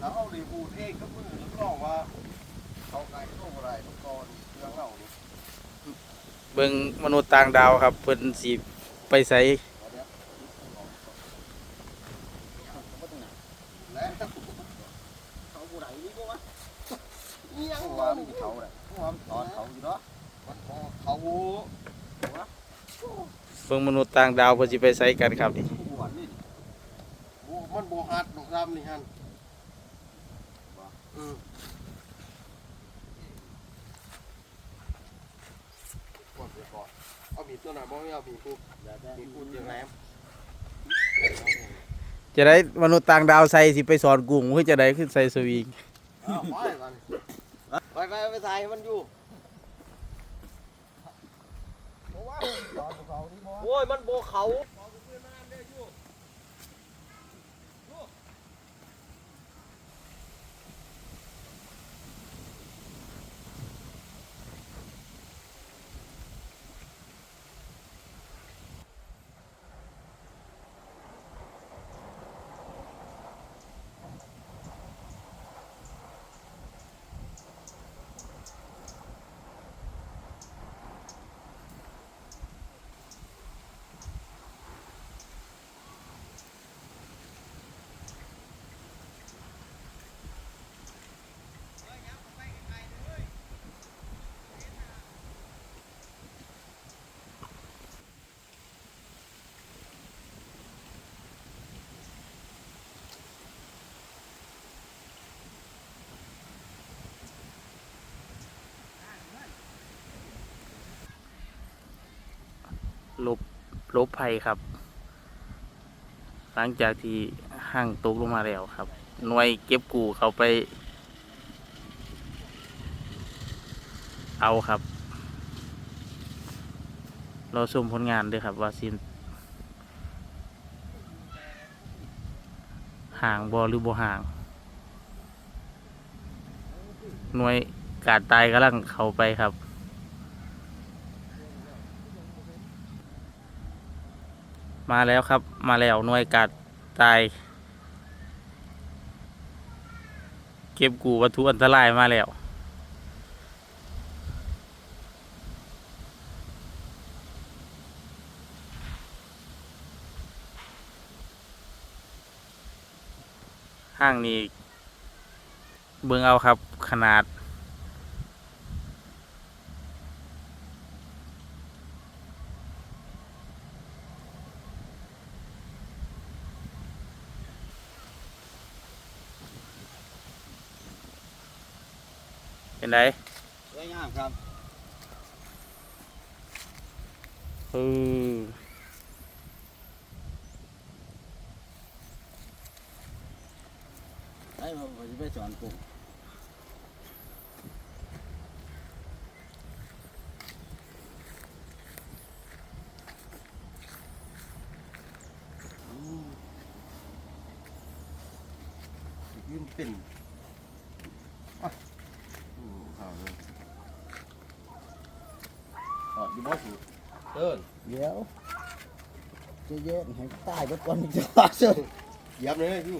แล้วเอาดีพูดเองก็มือแล้วก็ว่าเขาไก่เข้าอะไรต้องกอนเรื่องเอานี่เบิ่งมนุษย์ต่างดาวครับเพิ่นสิไปใส่และเขาผู้ใดนี่ก็วะยังว่ามีเขาแหละว่าตอนเขาอยู่เนาะมันพอเขาเบิ่งมนุษย์ต่างดาวเพิ่นสิไปใส่กันครับนี่ ผู้หวนนี่โอ้มันโบหัดดอกรำนี่ฮัน ก่อนไปก่อนเอาบีบตัวไหนบ่ไม่เอาบีบปุ๊บบีบปุ๊บยังไงจะได้มนุษย์ต่างดาวใส่สิไปสอนกุ้งคือจะได้ขึ้นใส่สวิงอ้าไปกันไปไปไปใส่มันอยู่โอ้ยมันโบเขา ลบลบภัยครับ หลังจากที่ห้างตกลงมาแล้วครับ หน่วยเก็บกูเขาไป เอาครับเราชมผลงานด้วยครับว่าสินห่างบอหรือบ่ห่าง หน่วยกาดตายกำลังเข้าไปครับ มาแล้วครับ มาแล้วหน่วยกาดตาย เก็บกูวัตถุอันตรายมาแล้ว ห้างนี้ เบิ่งเอาครับขนาด เป็นไรสวยงามครับเออไอ้ผมจะไปสอนกุ้งยืนเป็นอะอืมเอาเลยถ อดอยู่บ่สูเดินเดี๋ยวจะเย็นให้ตายไปก่อนจะว่าเสร็จเหยียบเลยพี่